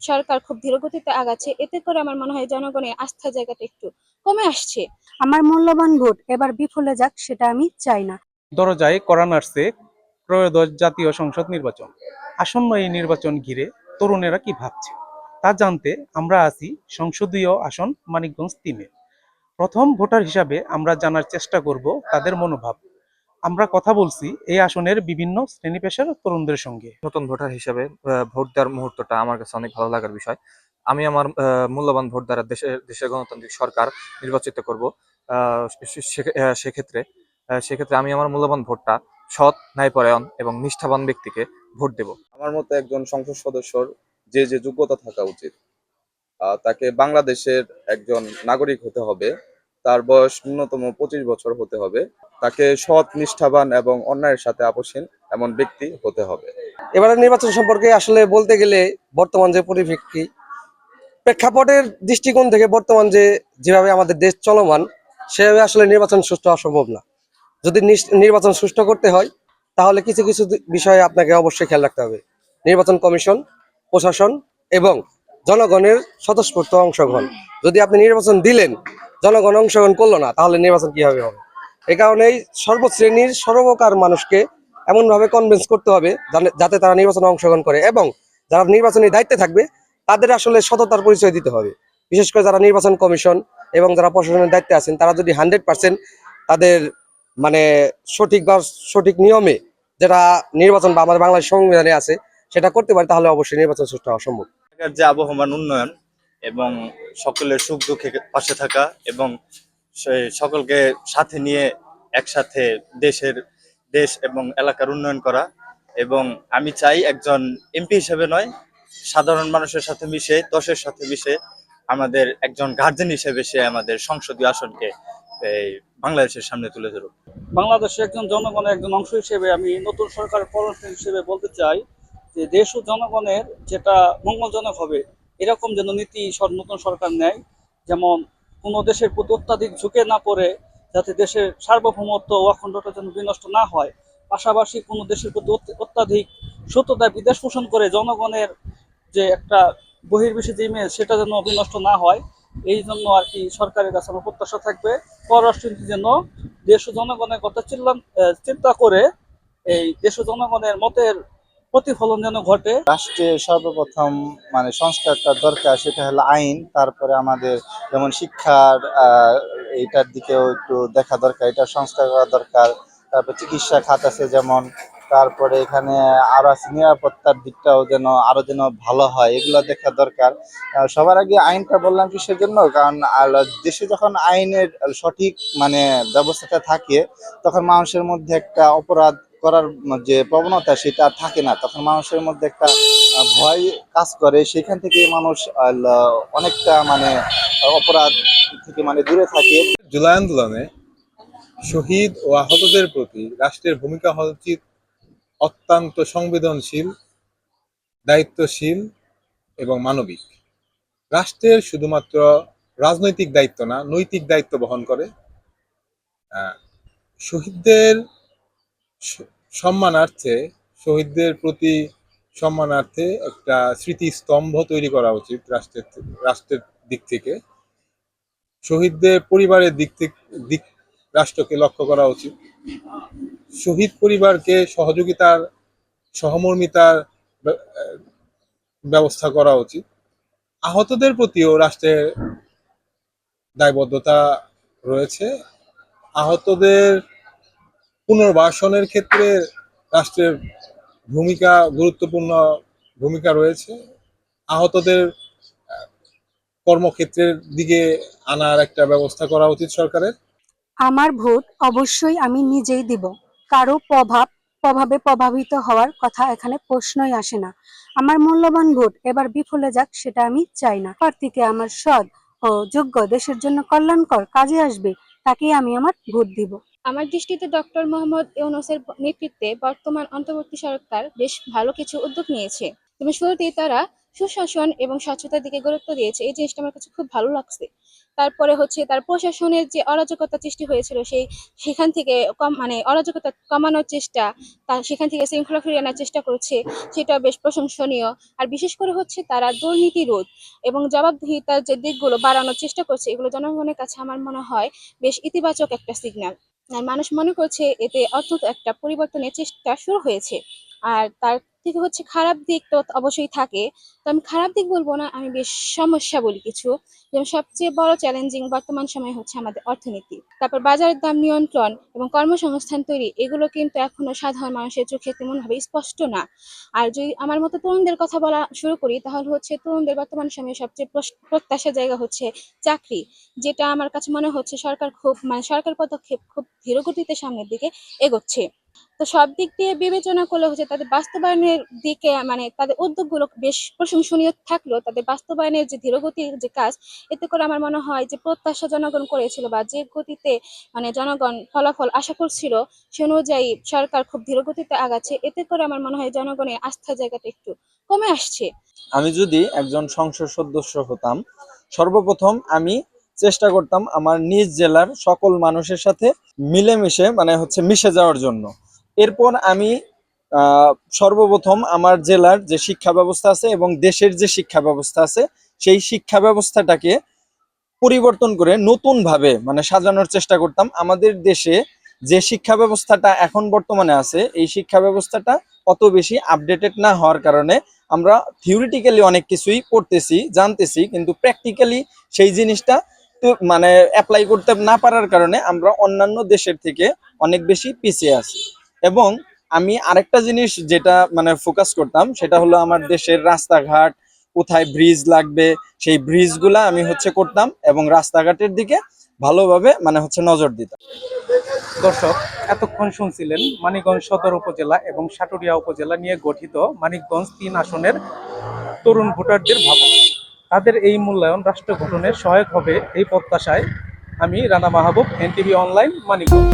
সরকার খুব ধীরগতিতে আগাচ্ছে। এতে করে আমার মনে হয় জনগণের আস্থা জায়গাটা একটু কমে আসছে। আমার মূল্যবান ভোট এবার বিফলে যাক সেটা আমি চাই না। দরজায় করা নার্সে ত্রয়োদশ জাতীয় সংসদ নির্বাচন। আসন্ন এই নির্বাচন ঘিরে তরুণেরা কি ভাবছে? তা জানতে আমরা আছি সংসদীয় আসন মানিকগঞ্জ তিনে। প্রথম ভোটার হিসাবে আমরা জানার চেষ্টা করব তাদের মনোভাব। আমরা কথা বলছি এই আসনের বিভিন্ন শ্রেণি পেশার তরুণদের সঙ্গে। নতুন ভোটার হিসেবে আহ, ভোট দেওয়ার মুহূর্তটা আমার কাছে অনেক ভালো লাগার বিষয়। আমি আমার আহ, মূল্যবান ভোট দ্বারা দেশের দেশের গণতান্ত্রিক সরকার নির্বাচিত করব। সেক্ষেত্রে আহ, সেক্ষেত্রে আমি আমার মূল্যবান ভোটটা সৎ ন্যায়পরায়ণ এবং নিষ্ঠাবান ব্যক্তিকে ভোট দেব। আমার মতে একজন সংসদ সদস্যর যে যে যোগ্যতা থাকা উচিত আহ, তাকে বাংলাদেশের একজন নাগরিক হতে হবে। তার বয়স ন্যূনতম পঁচিশ বছর হতে হবে। তাকে সৎ, নিষ্ঠাবান এবং অন্যায়ের সাথে আপোষহীন এমন ব্যক্তি হতে হবে। এবারে নির্বাচন সম্পর্কে আসলে বলতে গেলে বর্তমান যে পরিপ্রেক্ষি প্রেক্ষাপটের দৃষ্টিকোণ থেকে বর্তমান যে যেভাবে আমাদের দেশ চলমান, সেভাবে আসলে নির্বাচন সুষ্ঠু হওয়া সম্ভব না। যদি নির্বাচন সুষ্ঠু করতে হয়, তাহলে কিছু কিছু বিষয়ে আপনাকে অবশ্যই খেয়াল রাখতে হবে। নির্বাচন কমিশন, প্রশাসন এবং জনগণের স্বতঃস্ফূর্ত অংশগ্রহণ। যদি আপনি নির্বাচন দিলেন, জনগণ অংশগ্রহণ করল না, তাহলে নির্বাচন কীভাবে হবে? এই কারণেই সর্বশ্রেণীর সর্বকার মানুষকে এমনভাবে কনভিন্স করতে হবে যাতে তারা নির্বাচনে অংশগ্রহণ করে এবং যারা নির্বাচনী দায়িত্বে থাকবে, তাদের আসলে সততার পরিচয় দিতে হবে। বিশেষ করে যারা নির্বাচন কমিশন এবং যারা প্রশাসনের দায়িত্বে আছেন, তারা যদি হান্ড্রেড পার্সেন্ট তাদের মানে সঠিক বা সঠিক নিয়মে যেটা নির্বাচন বা আমাদের বাংলাদেশ সংবিধানে আছে, সেটা করতে পারে, তাহলে অবশ্যই নির্বাচন সুষ্ঠু হওয়া সম্ভব। যে আবহমান উন্নয়ন এবং সকলের সুখ দুঃখে পাশে থাকা এবং সকলকে সাথে নিয়ে একসাথে দেশের দেশ এবং এলাকার উন্নয়ন করা এবং আমি চাই একজন এমপি হিসেবে নয়, সাধারণ মানুষের সাথে মিশে দশের সাথে মিশে আমাদের একজন গার্জেন হিসেবে সে আমাদের সংসদীয় আসনকে এই বাংলাদেশের সামনে তুলে ধরুক। বাংলাদেশের একজন জনগণের একজন অংশ হিসেবে আমি নতুন সরকারের পরামর্শ হিসেবে বলতে চাই যে দেশ ও জনগণের যেটা মঙ্গলজনক হবে, এরকম যেন নীতি নতুন সরকার নেয়, যেমন কোনো দেশের প্রতি অত্যাধিক ঝুঁকে না পড়ে যাতে দেশের সার্বভৌমত্ব ও অখণ্ডতা যেন বিনষ্ট না হয়, পাশাপাশি কোনো দেশের প্রতি অত্যাধিক সত্যতায় বিদেশ পোষণ করে জনগণের যে একটা বহির্বিশ্বে যে ইমেজ সেটা যেন বিনষ্ট না হয়, এই জন্য আর কি সরকারের কাছে আমার প্রত্যাশা থাকবে, পররাষ্ট্রনীতি যেন দেশ ও জনগণের কথা চিন্তা করে এই দেশ ও জনগণের মতের প্রতিফলন যেন ঘটে। রাষ্ট্রে সর্বপ্রথম মানে সংস্কারটা দরকার সেটা হলো আইন, তারপরে আমাদের যেমন শিক্ষার এইটার দিকেও একটু দেখা দরকার, এটা সংস্কার করা দরকার, তারপর চিকিৎসা খাত আছে যেমন, তারপরে এখানে আরও আছে নিরাপত্তার দিকটাও যেন আরও যেন ভালো হয়, এগুলো দেখা দরকার। সবার আগে আইনটা বললাম কিসের জন্য? কারণ দেশে যখন আইনের সঠিক মানে ব্যবস্থাটা থাকে, তখন মানুষের মধ্যে একটা অপরাধ করার যে প্রবণতা সেটা আর থাকে না। তখন মানুষের মধ্যে একটা ভয় কাজ করে। সেখান থেকে মানুষ অনেকটা মানে অপরাধ থেকে মানে দূরে থাকে। জুলাই আন্দোলনে শহীদ ও আহতদের প্রতি রাষ্ট্রের ভূমিকা হওয়া উচিত অত্যন্ত সংবেদনশীল, দায়িত্বশীল এবং মানবিক। রাষ্ট্রের শুধুমাত্র রাজনৈতিক দায়িত্ব না, নৈতিক দায়িত্ব বহন করে। শহীদদের সম্মানার্থে, শহীদদের প্রতি সম্মানার্থে একটা স্মৃতিস্তম্ভ তৈরি করা উচিত রাষ্ট্রের রাষ্ট্রের দিক থেকে। শহীদদের পরিবারের দিক থেকে, দিক, রাষ্ট্রকে লক্ষ্য করা উচিত। শহীদ পরিবারকে সহযোগিতার, সহমর্মিতার ব্যবস্থা করা উচিত। আহতদের প্রতিও রাষ্ট্রের দায়বদ্ধতা রয়েছে। আহতদের পুনর্বাসনের ক্ষেত্রে রাষ্ট্রের ভূমিকা, গুরুত্বপূর্ণ ভূমিকা রয়েছে। আহতদের কর্মক্ষেত্রের দিকে আনার একটা ব্যবস্থা করা উচিত সরকারের। আমার ভোট অবশ্যই আমি নিজেই দিব। কারও প্রভাব, প্রভাবে প্রভাবিত হওয়ার কথা এখানে প্রশ্নই আসে না। আমার মূল্যবান ভোট এবার বিফলে যাক সেটা আমি চাই না। প্রার্থীকে আমার সৎ ও যোগ্য দেশের জন্য কল্যাণকর কাজে আসবে, তাকেই আমি আমার ভোট দিব। আমার দৃষ্টিতে ডক্টর মোহাম্মদ ইউনুসের নেতৃত্বে বর্তমান অন্তর্বর্তী সরকার বেশ ভালো কিছু উদ্যোগ নিয়েছে। এবং শুরুতেই তারা সুশাসন এবং স্বচ্ছতার দিকে গুরুত্ব দিয়েছে। এই জিনিসটা আমার কাছে খুব ভালো লাগছে। তারপরে হচ্ছে তার প্রশাসনের যে অরাজকতা সৃষ্টি হয়েছিল, সেই সেখান থেকে কম মানে অরাজকতা কমানোর চেষ্টা, তা সেখান থেকে শৃঙ্খলা ফিরিয়ে আনার চেষ্টা করছে, সেটা বেশ প্রশংসনীয়। আর বিশেষ করে হচ্ছে তারা দুর্নীতি রোধ এবং জবাবদিহিতার যে দিকগুলো বাড়ানোর চেষ্টা করছে, এগুলো জনগণের কাছে আমার মনে হয় বেশ ইতিবাচক একটা সিগন্যাল। আর মানুষ মনে করছে এতে অন্তত একটা পরিবর্তনের চেষ্টা শুরু হয়েছে। আর তার থেকে হচ্ছে খারাপ দিক তো অবশ্যই থাকে। তো আমি খারাপ দিক বলব না, আমি বেশ সমস্যা বলি কিছু। যেমন সবচেয়ে বড় চ্যালেঞ্জিং বর্তমান সময়ে হচ্ছে আমাদের অর্থনীতি। তারপর বাজারের দাম নিয়ন্ত্রণ এবং কর্মসংস্থান তৈরি, এগুলো কিন্তু এখনও সাধারণ মানুষের চোখে তেমন ভাবে স্পষ্ট না। আর যদি আমার মতো তরুণদের কথা বলা শুরু করি, তাহলে হচ্ছে তরুণদের বর্তমান সময়ে সবচেয়ে প্রত্যাশার জায়গা হচ্ছে চাকরি, যেটা আমার কাছে মনে হচ্ছে সরকার খুব মানে সরকার পদক্ষেপ খুব ধীরগতিতে সামনের দিকে এগোচ্ছে। তো সব দিক দিয়ে বিবেচনা করলে হচ্ছে তাদের বাস্তবায়নের দিকে মানে তাদের উদ্যোগগুলো বেশ প্রশংসনীয় থাকলেও তাদের বাস্তবায়নের যে ধীরগতির যে কাজ, এতে করে আমার মনে হয় যে প্রত্যাশা জনগণ করেছিল বা যে গতিতে মানে জনগণ ফলাফল আশা করছিল সে অনুযায়ী সরকার খুব ধীর গতিতে আগাচ্ছে, এতে করে আমার মনে হয় জনগণের আস্থা জায়গাটা একটু কমে আসছে। আমি যদি একজন সংসদ সদস্য হতাম, সর্বপ্রথম আমি চেষ্টা করতাম আমার নিজ জেলার সকল মানুষের সাথে মিলেমিশে মানে হচ্ছে মিশে যাওয়ার জন্য। এরপর আমি সর্বপ্রথম আমার জেলার যে শিক্ষা ব্যবস্থা আছে এবং দেশের যে শিক্ষা ব্যবস্থা আছে, সেই শিক্ষা ব্যবস্থাটাকে পরিবর্তন করে নতুন ভাবে মানে সাজানোর চেষ্টা করতাম। আমাদের দেশে যে শিক্ষা ব্যবস্থাটা এখন বর্তমানে আছে, এই শিক্ষা ব্যবস্থাটা অত বেশি আপডেটেড না হওয়ার কারণে আমরা থিওরিটিক্যালি অনেক কিছুই পড়তেছি, জানতেছি, কিন্তু প্র্যাকটিক্যালি সেই জিনিসটা তো মানে অ্যাপ্লাই করতে না পারার কারণে আমরা অন্যান্য দেশের থেকে অনেক বেশি পিছিয়ে আছি। এবং আমি আরেকটা জিনিস যেটা মানে ফোকাস করতাম, সেটা হলো আমার দেশের রাস্তাঘাট, কোথায় ব্রিজ লাগবে, সেই ব্রিজগুলা আমি হচ্ছে করতাম এবং রাস্তাঘাটের দিকে ভালোভাবে মানে হচ্ছে নজর দিতাম। দর্শক, এতক্ষণ শুনছিলেন মানিকগঞ্জ সদর উপজেলা এবং সাটুরিয়া উপজেলা নিয়ে গঠিত মানিকগঞ্জ তিন আসনের তরুণ ভোটারদের ভাবনা। তাদের এই মূল্যায়ন রাষ্ট্র গঠনের সহায়ক হবে এই প্রত্যাশায় আমি রানা মাহবুব, এনটিভি অনলাইন, মানিকগঞ্জ।